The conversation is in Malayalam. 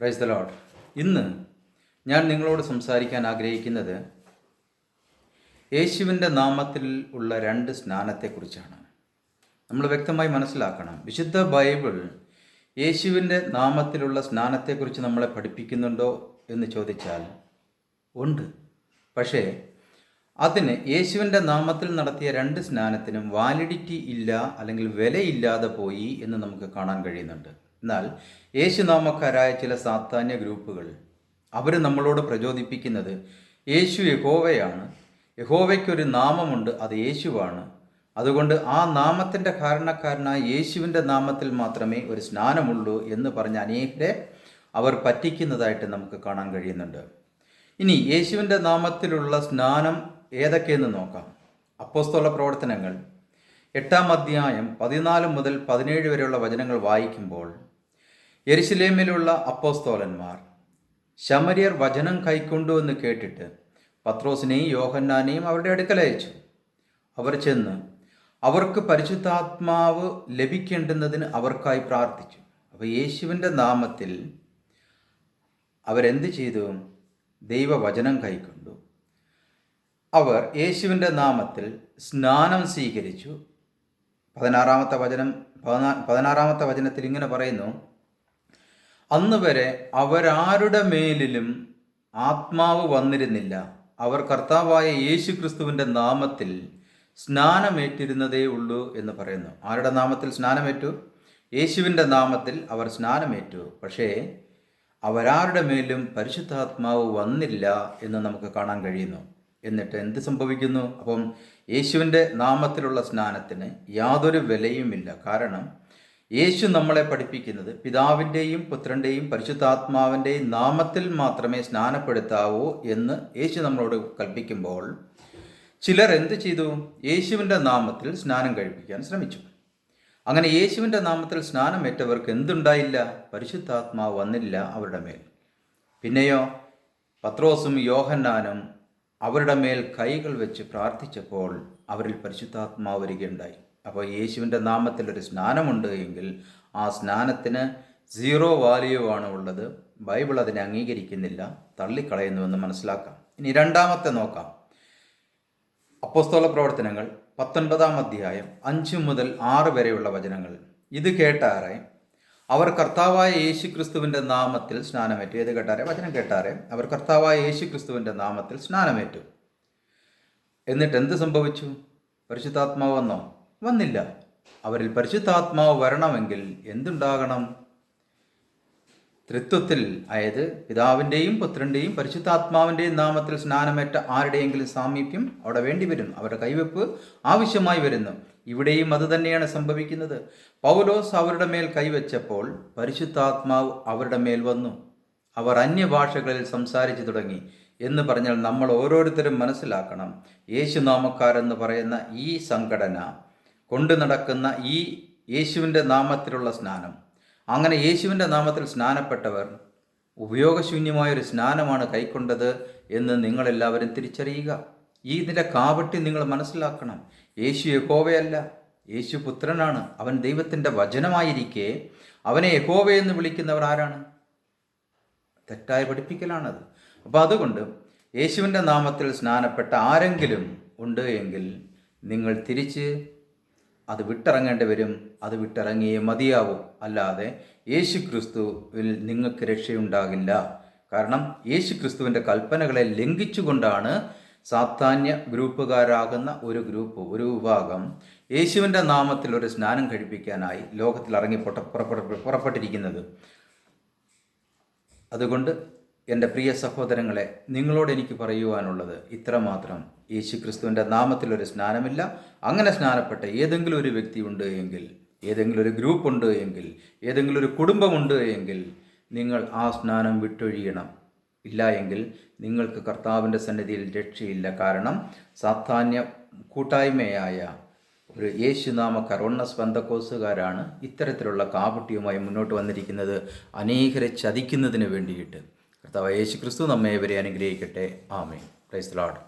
പ്രൈസ് ദ ലോഡ് ഇന്ന് ഞാൻ നിങ്ങളോട് സംസാരിക്കാൻ ആഗ്രഹിക്കുന്നത് യേശുവിന്റെ നാമത്തിൽ ഉള്ള രണ്ട് സ്നാനത്തെക്കുറിച്ചാണ്. നമ്മൾ വ്യക്തമായി മനസ്സിലാക്കണം. വിശുദ്ധ ബൈബിൾ യേശുവിന്റെ നാമത്തിലുള്ള സ്നാനത്തെക്കുറിച്ച് നമ്മളെ പഠിപ്പിക്കുന്നുണ്ടോ എന്ന് ചോദിച്ചാൽ ഉണ്ട്. പക്ഷേ അതിന് യേശുവിന്റെ നാമത്തിൽ നടത്തിയ രണ്ട് സ്നാനത്തിനും വാലിഡിറ്റി ഇല്ല അല്ലെങ്കിൽ വിലയില്ലാതെ പോയി എന്ന് നമുക്ക് കാണാൻ കഴിയുന്നുണ്ട്. എന്നാൽ യേശുനാമക്കാരായ ചില സാത്താന്യ ഗ്രൂപ്പുകൾ അവർ നമ്മളോട് പ്രചോദിപ്പിക്കുന്നത് യേശു യഹോവയാണ്. യഹോവയ്ക്കൊരു നാമമുണ്ട് അത് യേശുവാണ്. അതുകൊണ്ട് ആ നാമത്തിന്റെ കാരണക്കാരനായ യേശുവിന്റെ നാമത്തിൽ മാത്രമേ ഒരു സ്നാനമുള്ളൂ എന്ന് പറഞ്ഞ അനേകരെ അവർ പറ്റിക്കുന്നതായിട്ട് നമുക്ക് കാണാൻ കഴിയുന്നുണ്ട്. ഇനി യേശുവിന്റെ നാമത്തിലുള്ള സ്നാനം ഏതൊക്കെയെന്ന് നോക്കാം. അപ്പോസ്തോല പ്രവർത്തനങ്ങൾ. എട്ടാം അധ്യായം പതിനാല് മുതൽ പതിനേഴ് വരെയുള്ള വചനങ്ങൾ വായിക്കുമ്പോൾ യെരുശലേമിലുള്ള അപ്പോസ്തോലന്മാർ ശമരിയർ വചനം കൈക്കൊണ്ടു എന്ന് കേട്ടിട്ട് പത്രോസിനെയും യോഹന്നാനെയും അവരുടെ അടുക്കൽ അയച്ചു. അവർ ചെന്ന് അവർക്ക് പരിശുദ്ധാത്മാവ് ലഭിക്കേണ്ടുന്നതിന് അവർക്കായി പ്രാർത്ഥിച്ചു. അപ്പോൾ യേശുവിന്റെ നാമത്തിൽ അവരെന്ത് ചെയ്തു? ദൈവവചനം കൈക്കൊണ്ടു. അവർ യേശുവിന്റെ നാമത്തിൽ സ്നാനം സ്വീകരിച്ചു. പതിനാറാമത്തെ വചനം പതിനാ പതിനാറാമത്തെ വചനത്തിൽ ഇങ്ങനെ പറയുന്നു അന്ന് വരെ അവരാരുടെ മേലിലും ആത്മാവ് വന്നിരുന്നില്ല. അവർ കർത്താവായ യേശു ക്രിസ്തുവിന്റെ നാമത്തിൽ സ്നാനമേറ്റിരുന്നതേ ഉള്ളൂ എന്ന് പറയുന്നു. ആരുടെ നാമത്തിൽ സ്നാനമേറ്റു? യേശുവിന്റെ നാമത്തിൽ അവർ സ്നാനമേറ്റു. പക്ഷേ അവരാരുടെ മേലും പരിശുദ്ധാത്മാവ് വന്നില്ല എന്ന് നമുക്ക് കാണാൻ കഴിയുന്നു. എന്നിട്ട് എന്ത് സംഭവിക്കുന്നു? അപ്പം യേശുവിന്റെ നാമത്തിലുള്ള സ്നാനത്തിന് യാതൊരു വിലയുമില്ല. കാരണം യേശു നമ്മളെ പഠിപ്പിക്കുന്നത് പിതാവിന്റെയും പുത്രന്റെയും പരിശുദ്ധാത്മാവിന്റെയും നാമത്തിൽ മാത്രമേ സ്നാനപ്പെടുത്താവൂ എന്ന് യേശു നമ്മളോട് കൽപ്പിക്കുമ്പോൾ ചിലർ എന്ത് ചെയ്തു? യേശുവിന്റെ നാമത്തിൽ സ്നാനം കഴിപ്പിക്കാൻ ശ്രമിച്ചു. അങ്ങനെ യേശുവിന്റെ നാമത്തിൽ സ്നാനം ഏറ്റവർക്ക് എന്തുണ്ടായില്ല? പരിശുദ്ധാത്മാവ് വന്നില്ല അവരുടെ മേൽ. പിന്നെയോ പത്രോസും യോഹന്നാനും അവരുടെ മേൽ കൈകൾ വെച്ച് പ്രാർത്ഥിച്ചപ്പോൾ അവരിൽ പരിശുദ്ധാത്മാവ് വരികയുണ്ടായി. അപ്പോൾ യേശുവിന്റെ നാമത്തിൽ ഒരു സ്നാനമുണ്ട് എങ്കിൽ ആ സ്നാനത്തിന് സീറോ വാല്യൂ ആണ് ഉള്ളത്. ബൈബിൾ അതിനെ അംഗീകരിക്കുന്നില്ല. തള്ളിക്കളയുന്നുവെന്ന് മനസ്സിലാക്കാം. ഇനി രണ്ടാമത്തെ നോക്കാം. അപ്പോസ്തോല പ്രവർത്തനങ്ങൾ പത്തൊൻപതാം അധ്യായം അഞ്ച് മുതൽ ആറ് വരെയുള്ള വചനങ്ങൾ. ഇത് കേട്ടാറെ അവർ കർത്താവായ യേശു ക്രിസ്തുവിന്റെ നാമത്തിൽ സ്നാനമേറ്റു. ഏത് കേട്ടാറെ? വചനം കേട്ടാറെ. അവർ കർത്താവായ യേശു ക്രിസ്തുവിന്റെ നാമത്തിൽ സ്നാനമേറ്റു. എന്നിട്ട് എന്ത് സംഭവിച്ചു? പരിശുദ്ധാത്മാവ് വന്നോ? വന്നില്ല. അവരിൽ പരിശുദ്ധാത്മാവ് വരണമെങ്കിൽ എന്തുണ്ടാകണം? ത്രിത്വത്തിൽ അതായത് പിതാവിന്റെയും പുത്രന്റെയും പരിശുദ്ധാത്മാവിന്റെയും നാമത്തിൽ സ്നാനമേറ്റ ആരുടെയെങ്കിലും സാമീപ്യം അവിടെ വേണ്ടി വരുന്നു. അവരുടെ കൈവെപ്പ് ആവശ്യമായി വരുന്നു. ഇവിടെയും അത് തന്നെയാണ് സംഭവിക്കുന്നത്. പൗലോസ് അവരുടെ മേൽ കൈവച്ചപ്പോൾ പരിശുദ്ധാത്മാവ് അവരുടെ മേൽ വന്നു. അവർ അന്യഭാഷകളിൽ സംസാരിച്ചു തുടങ്ങി. എന്ന് പറഞ്ഞാൽ നമ്മൾ ഓരോരുത്തരും മനസ്സിലാക്കണം. യേശുനാമക്കാരെന്ന് പറയുന്ന ഈ സംഘടന കൊണ്ടു നടക്കുന്ന ഈ യേശുവിന്റെ നാമത്തിലുള്ള സ്നാനം. അങ്ങനെ യേശുവിന്റെ നാമത്തിൽ സ്നാനപ്പെട്ടവർ ഉപയോഗശൂന്യമായൊരു സ്നാനമാണ് കൈക്കൊണ്ടത് എന്ന് നിങ്ങളെല്ലാവരും തിരിച്ചറിയുക. ഈ ഇതിന്റെ കാവട്ടി നിങ്ങൾ മനസ്സിലാക്കണം. യേശു യഹോവയല്ല. യേശു പുത്രനാണ്. അവൻ ദൈവത്തിന്റെ വചനമായിരിക്കെ. അവനെ യഹോവയെന്ന് വിളിക്കുന്നവർ ആരാണ്? തെറ്റായ പഠിപ്പിക്കലാണത്. അപ്പോൾ അതുകൊണ്ട് യേശുവിന്റെ നാമത്തിൽ സ്നാനപ്പെട്ട ആരെങ്കിലും ഉണ്ട് എങ്കിൽ നിങ്ങൾ തിരിച്ച് അത് വിട്ടിറങ്ങേണ്ടി വരും അത് വിട്ടിറങ്ങിയേ മതിയാവും. അല്ലാതെ യേശു ക്രിസ്തുവിൽ നിങ്ങൾക്ക് രക്ഷയുണ്ടാകില്ല. കാരണം യേശു ക്രിസ്തുവിന്റെ കൽപ്പനകളെ ലംഘിച്ചുകൊണ്ടാണ് സാധാന്യ ഗ്രൂപ്പുകാരാകുന്ന ഒരു ഗ്രൂപ്പ് ഒരു വിഭാഗം യേശുവിന്റെ നാമത്തിൽ ഒരു സ്നാനം കഴിപ്പിക്കാനായി ലോകത്തിൽ ഇറങ്ങി പൊട്ട പുറപ്പെട്ട പുറപ്പെട്ടിരിക്കുന്നത്. അതുകൊണ്ട് എന്റെ പ്രിയ സഹോദരങ്ങളെ നിങ്ങളോട് എനിക്ക് പറയുവാനുള്ളത് ഇത്രമാത്രം. യേശു ക്രിസ്തുവിന്റെ നാമത്തിൽ ഒരു സ്നാനമില്ല. അങ്ങനെ സ്നാനപ്പെട്ട ഏതെങ്കിലും ഒരു വ്യക്തി ഉണ്ട് എങ്കിൽ ഏതെങ്കിലും ഒരു ഗ്രൂപ്പ് ഉണ്ട് എങ്കിൽ ഏതെങ്കിലും ഒരു കുടുംബമുണ്ട് എങ്കിൽ നിങ്ങൾ ആ സ്നാനം വിട്ടൊഴിയണം. ഇല്ല എങ്കിൽ നിങ്ങൾക്ക് കർത്താവിന്റെ സന്നിധിയിൽ രക്ഷയില്ല. കാരണം സാധാന്യ കൂട്ടായ്മയായ ഒരു യേശുനാമ കരോണസ് ബന്ധക്കോസുകാരാണ് ഇത്തരത്തിലുള്ള കാപട്യവുമായി മുന്നോട്ട് വന്നിരിക്കുന്നത്. അനേകരെ ചതിക്കുന്നതിന് വേണ്ടിയിട്ട്. കർത്താവ് യേശു ക്രിസ്തു നമ്മെ ഇവരെ അനുഗ്രഹിക്കട്ടെ. ആമേ പ്രൈസ് ലോഡ്